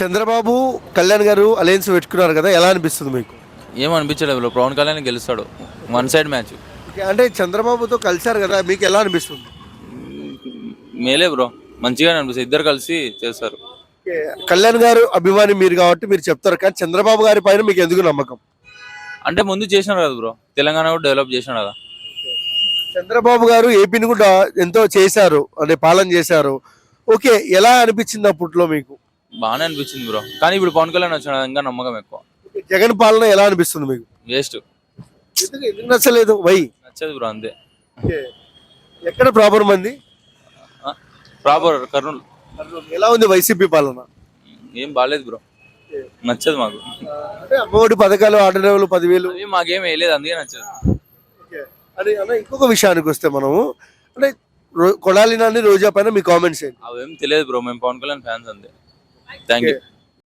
చంద్రబాబు కళ్యాణ్ గారు అలయన్స్ పెట్టుకున్నారు కదా ఎలా అనిపిస్తుంది మీకు? ఏమనిపించలేదు బ్రో. పవన్ కళ్యాణ్ గెలుస్తాడు. One side match. అంటే చంద్రబాబుతో కలిశారు కదా మీకు ఎలా అనిపిస్తుంది? మేలే బ్రో. మంచిగానే అనిపిస్తుంది. ఇద్దరు కలిసి చేస్తారు కళ్యాణ్ గారు అభిమాని మీరు కాబట్టి మీరు చెప్తారు కానీ చంద్రబాబు గారి పైన మీకు ఎందుకు నమ్మకం? అంటే ముందు చేసినారు కదా బ్రో. తెలంగాణ కూడా డెవలప్ చేసినాడు కదా. చంద్రబాబు గారు ఏపీని కూడా ఎంతో చేశారు అంటే పాలన చేశారు. ఓకే ఎలా అనిపించింది అప్పట్లో మీకు? బాగానే అనిపించింది బ్రో. కానీ ఇప్పుడు పవన్ కళ్యాణ్ వచ్చిన ఇంకా నమ్మకం ఎక్కువ. జగన్ పాలన ఎలా అనిపిస్తుంది మీకు? వేస్ట్ ఎందుకు? ఎందుకు నచ్చలేదు? వై నచ్చదు బ్రో అంతే. ఎక్కడ ప్రాబ్లం మంది ప్రాపర్ కర్నూలు. ఎలా ఉంది వైసీపీ పాలన? ఏం బాగాలేదు బ్రో. నచ్చదు మాకు. అంటే అమ్మఒడి పథకాలు ఆటోలు పదివేలు. అవి మాకేం వేయలేదు అందుకే నచ్చదు. అని అన్న ఇంకొక విషయానికి వస్తే మనము అంటే రో- కొడాలి నాని రోజా పైన మీ కామెంట్స్ ఏంటి? అవేం తెలియదు బ్రో మేము పవన్ కళ్యాణ్ ఫ్యాన్స్ అంతే. Thank you.